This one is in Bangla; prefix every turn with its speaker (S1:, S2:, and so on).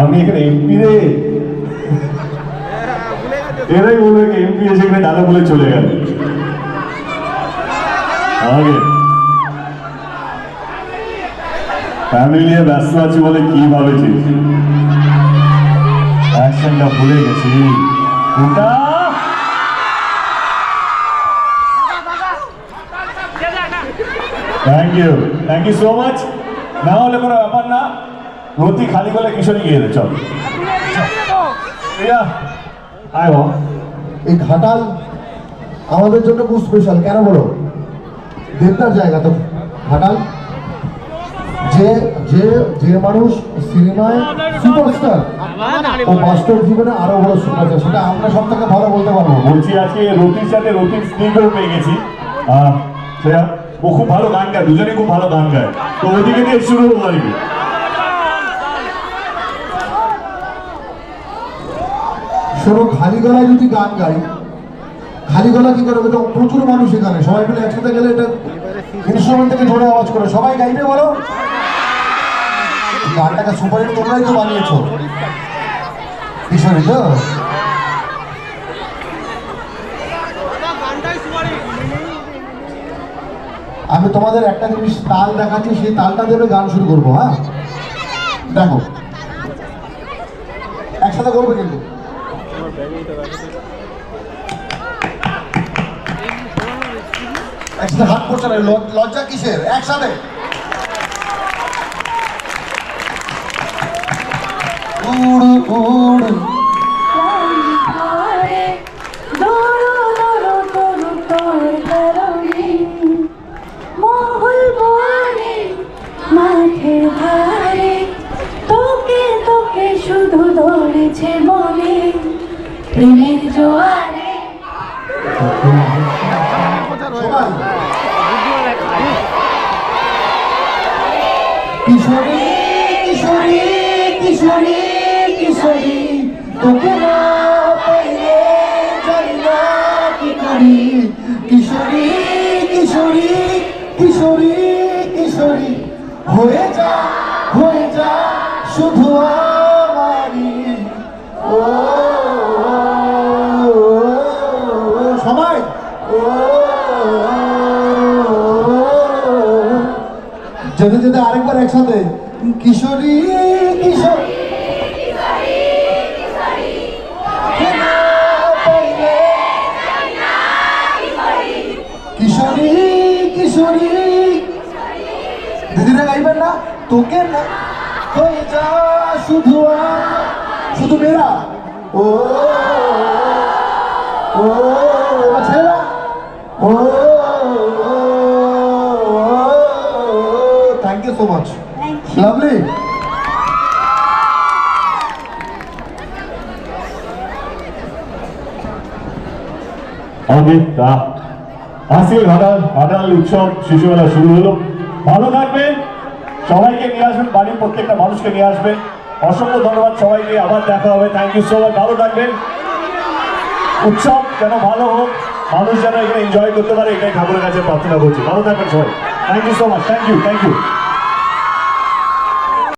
S1: আমি এখানে এমপি রে? এরাই বলবে এমপি এসে এখানে দাদা বলে চলে গেল। আগে। ফ্যামিলি নিয়ে ব্যস্ত আছি বলে কি ভাবেছিস অ্যাকশনটা ভুলে গেছি। ওটা thank you thank you so much না হলে কোনো ব্যাপার না। রতি খালি গলে কিশোরী গিয়ে দে চল। আয় বাবা।
S2: এই ঘাটাল আমাদের জন্য খুব স্পেশাল কেন বলো? দেবদার জায়গা তো। ঘাটাল যে যে যে মানুষ সিনেমায় সুপারস্টার ও বাস্তব জীবনে আরও বড় সুপারস্টার সেটা আমরা সব থেকে ভালো বলতে পারব।
S1: বলছি আজকে রতির সাথে রতির স্ত্রীকেও পেয়ে গেছি। শ্রেয়া ও খুব ভালো গান গায় দুজনে খুব ভালো গান গায়। তো ওদিকে দিয়ে শুরু হব আর কি।
S2: শোনো খালি গলায় যদি গান গাই খালি গলা কি করবে তো প্রচুর মানুষ এখানে। সবাই মিলে একসাথে গেলে এটা ইনস্ট্রুমেন্ট থেকে জোরে আওয়াজ করে। সবাই গাইবে বলো? গানটাকে সুপার সুপারহিট তোমরাই তো বানিয়েছো। কিশোরী তো আমি তোমাদের একটা জিনিস তাল দেখাচ্ছি, সেই তালটা দেবে গান শুরু করব হ্যাঁ? দেখো। একসাথে করবে কিন্তু। একসাথে হাত পড়ছে না লজ্জা কিসের? একসাথে। উড় উড়।
S3: শুধু ধরেছে মনে। প্রেমের
S2: কিশোরী কিশোরী কিশোরী কিশোরী কিশোরী কিশোরী কিশোরী কিশোরী, হয়ে যা হয়ে যা, শুধু আমারই। ও সবাই যেতে যেতে আরেকবার একসাথে কিশোরী কিশোরী। শুধু শুধু মেয়েরা। ও। ও thank you so much lovely
S1: okay তা আজকে ঘাটাল ঘাটাল উৎসব শিশুবেলা শুরু হলো। ভালো থাকবেন। সবাইকে নিয়ে আসবেন বাড়ির প্রত্যেকটা মানুষকে নিয়ে আসবেন। অসংখ্য ধন্যবাদ সবাইকে আবার দেখা হবে। থ্যাংক ইউ সো মাচ ভালো থাকবেন। উৎসব যেন ভালো হোক। মানুষ যেন এখানে এনজয় করতে পারে, এটাই ঠাকুরের কাছে প্রার্থনা করছি। ভালো থাকবেন সবাই। Thank you so much thank you thank you